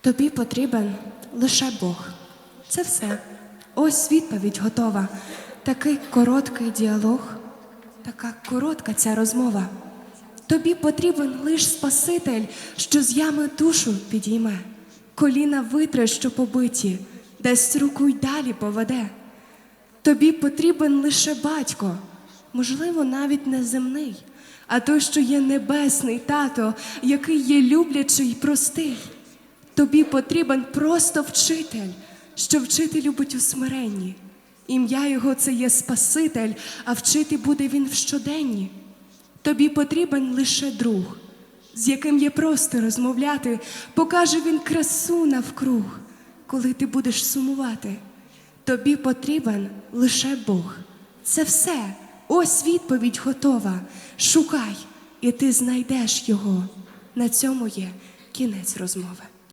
Тобі потрібен лише Бог. Це все. Ось відповідь готова. Такий короткий діалог, така коротка ця розмова. Тобі потрібен лиш Спаситель, що з ями душу підійме, коліна витре, що побиті, дасть руку й далі поведе. Тобі потрібен лише батько, можливо, навіть не земний, а той, що є небесний тато, який є люблячий й простий. Тобі потрібен просто вчитель, що вчити любить у смиренні. Ім'я його це є Спаситель, а вчити буде він в щоденні. Тобі потрібен лише друг, з яким є просто розмовляти, покаже він красу навкруг, коли ти будеш сумувати. Тобі потрібен лише Бог. Це все. Ось відповідь готова. Шукай, і ти знайдеш його. На цьому є кінець розмови.